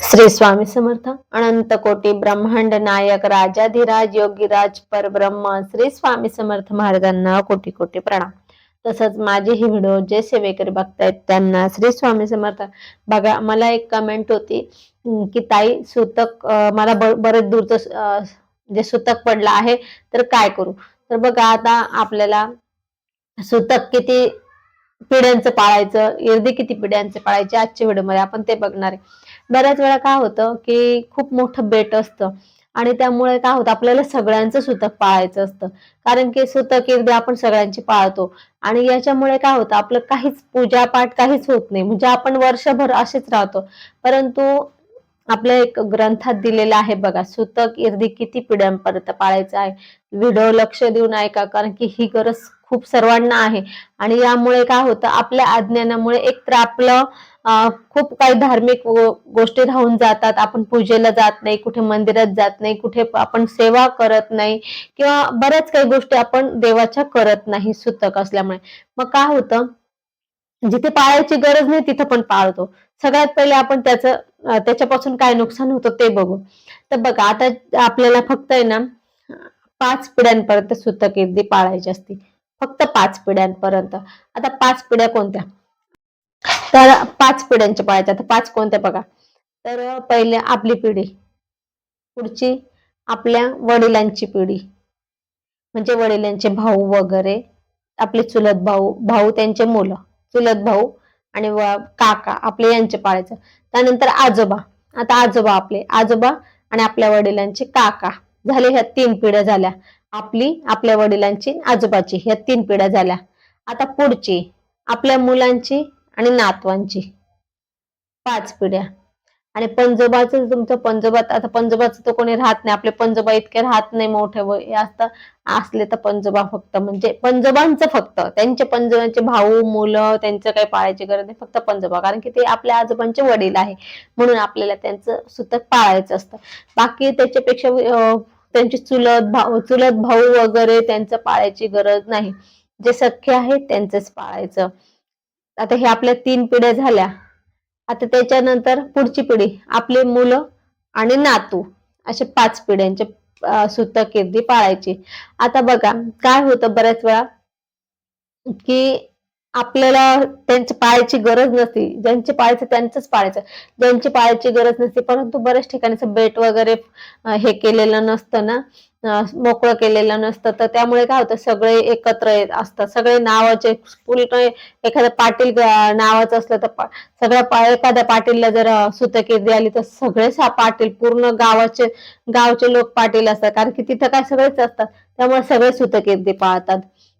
श्री स्वामी समर्थ. अनंत कोटी ब्रह्मांड नायक राजाधिराज योगीराज परब्रह्म श्री स्वामी समर्थ महाराजांना कोटी कोटी प्रणाम. तसंच माझे ही व्हिडिओ जे सेवेकरी बघतायत त्यांना श्री स्वामी समर्थ. बघा मला एक कमेंट होती की ताई सुतक मला बरेच दूरचं जे म्हणजे सुतक पडलं आहे तर काय करू? तर बघा आता आपल्याला सुतक किती पिढ्यांचं पाळायचं इर्दी किती पिढ्यांचं पाळायचे आजच्या व्हिडिओमध्ये आपण ते बघणार आहे. बऱ्याच वेळा काय होतं की खूप मोठं बेट असतं आणि त्यामुळे काय होतं आपल्याला सगळ्यांचं सुतक पाळायचं असतं. कारण की सुतक एकदा आपण सगळ्यांची पाळतो आणि याच्यामुळे काय होतं आपलं काहीच पूजापाठ काहीच होत नाही. म्हणजे आपण वर्षभर असेच राहतो. परंतु आपल्या एक ग्रंथात दिलेलं आहे बघा सुतक इर्दी किती पिढ्यांपर्यंत पाळायचं आहे? व्हिडिओ लक्ष देऊन ऐका कारण की ही गरज खूप सर्वांना आहे. आणि यामुळे काय होतं आपल्या अज्ञानामुळे एक तर आपलं खूप काही धार्मिक गोष्टी राहून जातात. आपण पूजेला जात नाही कुठे मंदिरात जात नाही कुठे आपण सेवा करत नाही किंवा बऱ्याच काही गोष्टी आपण देवाच्या करत नाही सुतक असल्यामुळे. मग काय होतं? जिथे पाळायची गरज नाही तिथं पण पाळतो. सगळ्यात पहिले आपण त्याचं त्याच्यापासून काय नुकसान होतं ते बघू तर बघा आता आपल्याला फक्त आहे ना पाच पिढ्यांपर्यंत सुतक पाळायची असते. फक्त पाच पिढ्यांपर्यंत. आता पाच पिढ्या कोणत्या? तर पाच पिढ्यांच्या पाळायच्या. आता पाच कोणत्या बघा. तर पहिले आपली पिढी. पुढची आपल्या वडिलांची पिढी. म्हणजे वडिलांचे भाऊ वगैरे. आपले चुलत भाऊ भाऊ त्यांचे मुलं. चुलत भाऊ आणि काका आपले यांचे पाळायचं. त्यानंतर आजोबा. आता आजोबा आपले. आजोबा आणि आपल्या वडिलांचे काका. झाले ह्या तीन पिढ्या झाल्या. आपली आपल्या वडिलांची आजोबाची ह्या तीन पिढ्या झाल्या. आता पुढची. आपल्या मुलांची आणि नातवांची. पाच पिढ्या. आणि पंजोबाचं तुमचं पंजोबात आता पंजोबाचं तर कोणी राहत नाही. आपले पंजोबा इतके राहत नाही मोठे वय असतं. असले तर पंजोबा फक्त म्हणजे पंजोबांचं फक्त. त्यांचे पंजोबांचे भाऊ मुलं त्यांचं काही पाळायची गरज नाही. फक्त पंजोबा. कारण की ते आपल्या आजोबांचे वडील आहे. म्हणून आपल्याला त्यांचं सुतक पाळायचं असतं. बाकी त्याच्यापेक्षा त्यांची चुलत भाऊ चुलत भाऊ वगैरे त्यांचं पाळायची गरज नाही. जे सख्य आहे त्यांचंच पाळायचं. आता हे आपल्या तीन पिढ्या झाल्या. आता त्याच्यानंतर पुढची पिढी आपले मुलं आणि नातू असे पाच पिढ्यांचे अं, कीर्ती पाळायची. आता बघा काय होतं बऱ्याच वेळा की आपल्याला त्यांची पाळायची गरज नसती. ज्यांची पाळायचं त्यांचंच पाळायचं. ज्यांची पाळायची गरज नसते परंतु बऱ्याच ठिकाणी बेट वगैरे हे केलेलं नसतं ना. मोकळं केलेलं नसतं. तर त्यामुळे काय होतं सगळे एकत्र येत असतात. सगळे नावाचे पूर्ण एखादं पाटील नावाचं असलं तर सगळ्या पा- एखाद्या पाटीलला जर सुतकीर्दी आली तर सगळे पाटील पूर्ण गावाचे गावचे लोक पाटील असतात. कारण की तिथं काय सगळेच असतात. त्यामुळे सगळे सुतकीर्दी पाळतात.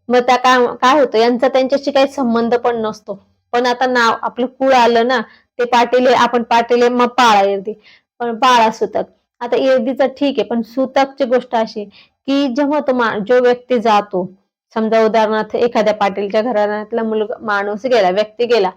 मग त्या काय काय होतं यांचा त्यांच्याशी काही संबंध पण नसतो. पण आता नाव आपलं कुळ आलं ना ते पाटील आपण पाटील मग पाळा इर्दी पण पाळा सुतक. आता इर्दीचं ठीक आहे पण सुतकची गोष्ट अशी की जेव्हा तो जो व्यक्ती जातो समजा उदाहरणार्थ एखाद्या पाटीलच्या घराण्यातला मुलगा माणूस गेला व्यक्ती गेला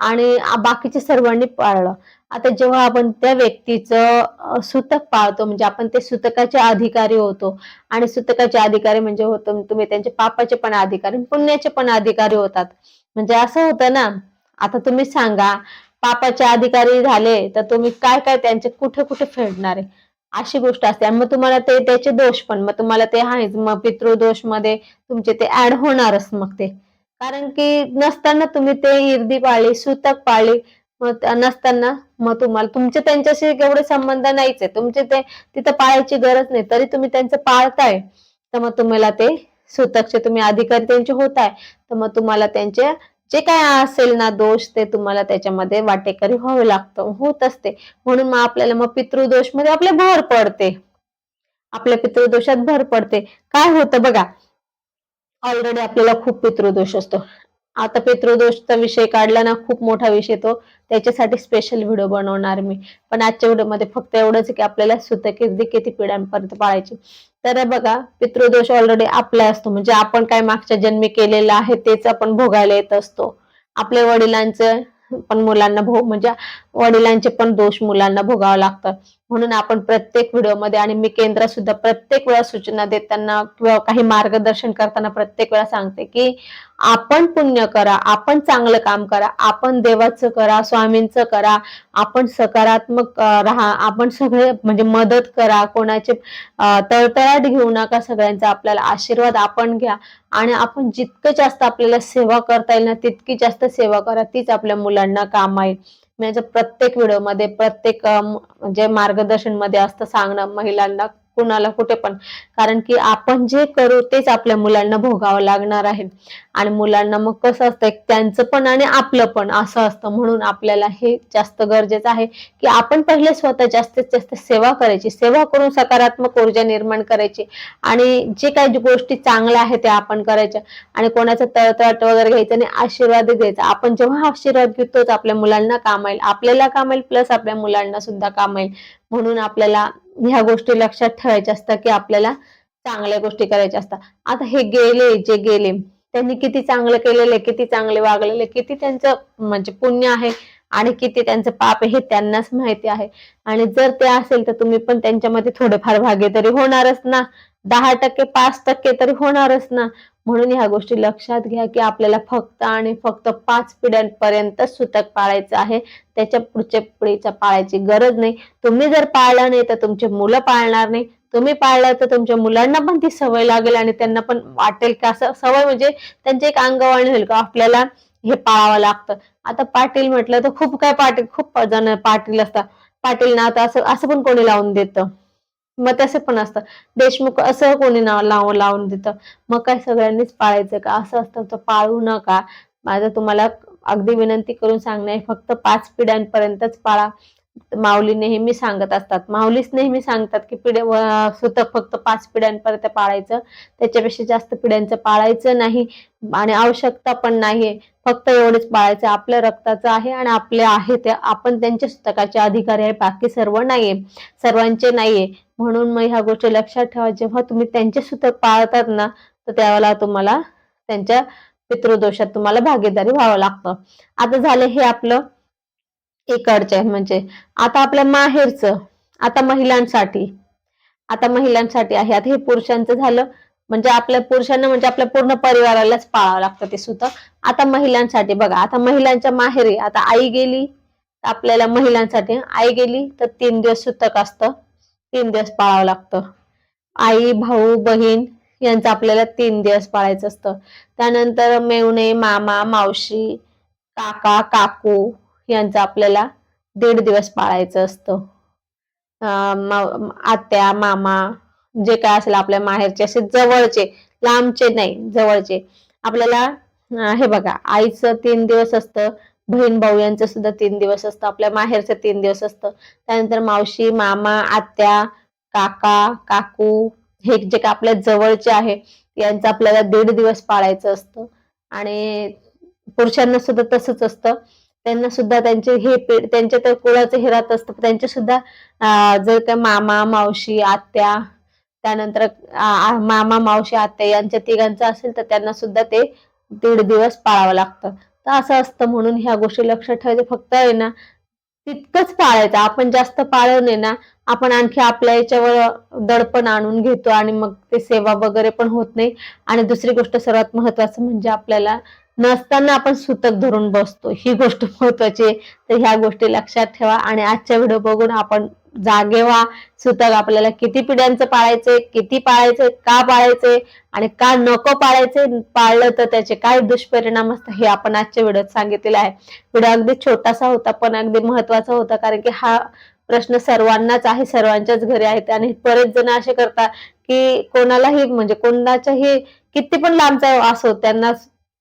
आणि बाकीचे सर्वांनी पाळलं आता जेव्हा आपण त्या व्यक्तीचं सुतक पाळतो म्हणजे आपण ते सुतकाचे अधिकारी होतो आणि सुतकाचे अधिकारी म्हणजे होतो तुम्ही त्यांचे पापाचे पण अधिकारी पुण्याचे पण अधिकारी होतात. म्हणजे असं होतं ना आता तुम्ही सांगा पापाचे अधिकारी झाले तर तुम्ही काय काय त्यांचे कुठे कुठे फेडणार आहे? अशी गोष्ट असते. आणि मग तुम्हाला ते त्याचे दोष पण. मग तुम्हाला ते आहेच मग पितृदोषमध्ये तुमचे ते ऍड होणारच मग ते. कारण की नसताना तुम्ही ते इर्दी पाळली सुतक पाळली मग नसताना मग तुम्हाला तुमचे त्यांच्याशी एवढे संबंध नाहीच आहे. तुमचे ते तिथं पाळायची गरज नाही. तरी तुम्ही त्यांचं पाळताय. तर मग तुम्हाला ते सुतकचे तुम्ही अधिकारी त्यांचे होत आहे तर मग तुम्हाला त्यांचे जे काय असेल ना दोष ते तुम्हाला त्याच्यामध्ये वाटेकरी व्हावं लागतं होत असते. म्हणून मग आपल्याला मग पितृदोषमध्ये आपले भर पडते. आपल्या पितृदोषात भर पडते. काय होतं बघा ऑलरेडी आपल्याला खूप पितृदोष असतो. आता पितृदोषचा विषय काढला ना खूप मोठा विषय तो. त्याच्यासाठी स्पेशल व्हिडिओ बनवणार मी. पण आजच्या व्हिडिओमध्ये फक्त एवढंच की आपल्याला सुतकीर्दी किती पिढ्यांपर्यंत पाळायची. तर बघा पितृदोष ऑलरेडी आपला असतो. म्हणजे आपण काय मागच्या जन्मी केलेला आहे तेच आपण भोगायला येत असतो. आपल्या वडिलांचे पण मुलांना भोग म्हणजे वडिलांचे पण दोष मुलांना भोगावं लागतं. म्हणून आपण प्रत्येक व्हिडिओमध्ये आणि मी केंद्र सुद्धा प्रत्येक वेळा सूचना देताना किंवा काही मार्गदर्शन करताना प्रत्येक वेळा सांगते की आपण पुण्य करा आपण चांगलं काम करा आपण देवाचं करा स्वामींचं करा आपण सकारात्मक राहा आपण सगळे म्हणजे मदत करा कोणाचे तळतळाट घेऊ नका सगळ्यांचा आपल्याला आशीर्वाद आपण घ्या. आणि आपण जितकं जास्त आपल्याला सेवा करता येईल ना तितकी जास्त सेवा करा तीच आपल्या मुलांना काम आहे मी प्रत्येक व्हिडिओमध्ये प्रत्येक म्हणजे मार्गदर्शनमध्ये असतं सांगणं महिलांना कुणाला कुठे पण. कारण की आपण जे करू तेच आपल्या मुलांना भोगावं लागणार आहे. आणि मुलांना मग कसं असतं त्यांचं पण आणि आपलं पण असं असतं. म्हणून आपल्याला हे जास्त गरजेचं आहे की आपण पहिले स्वतः जास्तीत जास्त सेवा करायची. सेवा करून सकारात्मक ऊर्जा निर्माण करायची. आणि जे काही गोष्टी चांगल्या आहेत त्या आपण करायच्या. आणि कोणाचं तळतळाट वगैरे घ्यायचं आणि आशीर्वाद द्यायचा. आपण जेव्हा आशीर्वाद घेतोच आपल्या मुलांना काम येईल आपल्याला काम येईल प्लस आपल्या मुलांना सुद्धा काम येईल म्हणून आपल्याला ह्या गोष्टी लक्षात ठेवायच्या असतात की आपल्याला चांगल्या गोष्टी करायच्या असतात. आता हे गेले जे गेले त्यांनी किती चांगलं केलेले किती चांगले वागलेले किती त्यांचं म्हणजे पुण्य आहे आणि किती त्यांचं पाप हे त्यांनाच माहिती आहे. आणि जर ते असेल तर तुम्ही पण त्यांच्यामध्ये थोडेफार भागीदारी होणारच ना. दहा टक्के पाच टक्के तरी होणारच ना. म्हणून ह्या गोष्टी लक्षात घ्या की आपल्याला फक्त आणि फक्त पाच पिढ्यांपर्यंत सुतक पाळायचं आहे. त्याच्या पुढच्या पिढीच्या पाळायची गरज नाही. तुम्ही जर पाळलं नाही तर तुमचे मुलं पाळणार नाही. तुम्ही पाळलं तर तुमच्या मुलांना पण ती सवय लागेल आणि त्यांना पण वाटेल की असं सवय म्हणजे त्यांचे एक अंगवाणी होईल का? आपल्याला हे पाळावं लागतं. आता पाटील म्हटलं तर खूप काय पाटील खूप जण पाटील असतात. पाटील ना तर असं असं पण कोणी लावून देतं. मग तसे पण असतं देशमुख असं कोणी नाव लावून लावून देतं. मग काय सगळ्यांनीच पाळायचं का? असं असतं तर पाळू नका. माझं तुम्हाला अगदी विनंती करून सांगणे फक्त पाच पिढ्यांपर्यंतच पाळा. माऊली नेहमी सांगत असतात. माऊलीच नेहमी सांगतात की पिढे व- सुतक फक्त पाच पिढ्यांपर्यंत पाळायचं. त्याच्यापेक्षा जास्त पिढ्यांचं पाळायचं नाही आणि आवश्यकता पण नाहीये. फक्त एवढेच पाळायचं. आपल्या रक्ताचं आहे आणि आपले आहे ते. आपण त्यांच्या सुतकाचे अधिकारी आहे. बाकी सर्व नाहीये. सर्वांचे नाहीये. म्हणून मग ह्या गोष्टी लक्षात ठेवा. जेव्हा तुम्ही त्यांचे सुतक पाळतात ना तर त्यावेळेला तुम्हाला त्यांच्या पितृदोषात तुम्हाला भागीदारी व्हावं लागतं. आता झालं हे आपलं इकडचे म्हणजे. आता आपल्या माहेरचं आता महिलांसाठी आता महिलांसाठी आहे. आता हे पुरुषांचं झालं म्हणजे आपल्या पुरुषांना म्हणजे आपल्या पूर्ण परिवारालाच पाळावं लागतं ते सुद्धा. आता महिलांसाठी बघा आता महिलांच्या माहेरी आता आई गेली आपल्याला महिलांसाठी आई गेली तर तीन दिवस सुतक असतं तीन दिवस पाळावं लागतं. आई भाऊ बहीण यांचं आपल्याला तीन दिवस पाळायचं असतं. त्यानंतर मेवणे मामा मावशी काका काकू यांचं आपल्याला दीड दिवस पाळायचं असतं. आत्या मामा जे काय असेल आपल्या माहेरचे असे जवळचे लांबचे नाही जवळचे. आपल्याला हे बघा आईचं तीन दिवस असतं बहीण भाऊ यांचं सुद्धा तीन दिवस असतं आपल्या माहेरचं तीन दिवस असतं. त्यानंतर मावशी मामा आत्या काका काकू हे जे काय आपल्या जवळचे आहे यांचं आपल्याला दीड दिवस पाळायचं असतं. आणि पुरुषांना सुद्धा तसंच असतं. त्यांना सुद्धा त्यांचे हे त्यांच्या त्या कुळाचं हे राहत असतं. त्यांचे सुद्धा जर त्या मामा मावशी आत्या त्यानंतर मामा मावशी आत्या यांच्या तिघांचं असेल तर त्यांना सुद्धा ते दीड दिवस पाळावं लागतं. तर असं असतं म्हणून ह्या गोष्टी लक्षात ठेवायचं. फक्त आहे ना तितकंच पाळायचं. आपण जास्त पाळवणे ना आपण आणखी आपल्या याच्यावर दडपण आणून घेतो आणि मग ते सेवा वगैरे पण होत नाही. आणि दुसरी गोष्ट सर्वात महत्वाचं म्हणजे आपल्याला नसताना आपण सुतक धरून बसतो. ही गोष्ट महत्वाची आहे. तर ह्या गोष्टी लक्षात ठेवा आणि आजच्या व्हिडिओ बघून आपण जागे व्हा सुतक आपल्याला किती पिढ्यांचं पाळायचंय किती पाळायचंय का पाळायचंय आणि का नको पाळायचंय पाळलं तर त्याचे काय दुष्परिणाम असतात हे आपण आजच्या व्हिडिओत सांगितलेलं आहे. व्हिडिओ अगदी छोटासा होता पण अगदी महत्त्वाचा होता कारण की हा प्रश्न सर्वांनाच आहे सर्वांच्याच घरी आहेत आणि बरेच जण असे करतात की कोणालाही म्हणजे कोणाच्याही किती पण लांबचा असो त्यांना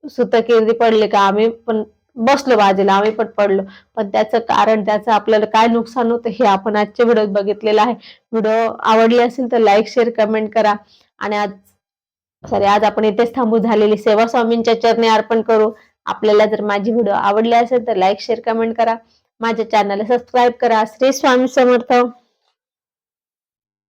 सुतकीर्दी पडले का? आम्ही पण बसलो बाजूला आम्ही पण पडलो. पण त्याचं कारण त्याचं आपल्याला काय नुकसान होतं हे आपण आजच्या व्हिडिओत बघितलेलं आहे. व्हिडिओ आवडली असेल तर लाईक शेअर कमेंट करा. आणि आज सॉरी आज आपण इथेच थांबू झालेली. सेवा स्वामींच्या चरणी अर्पण करू. आपल्याला जर माझी व्हिडिओ आवडली असेल तर लाईक शेअर कमेंट करा. माझ्या चॅनलला सबस्क्राईब करा. श्री स्वामी समर्थ.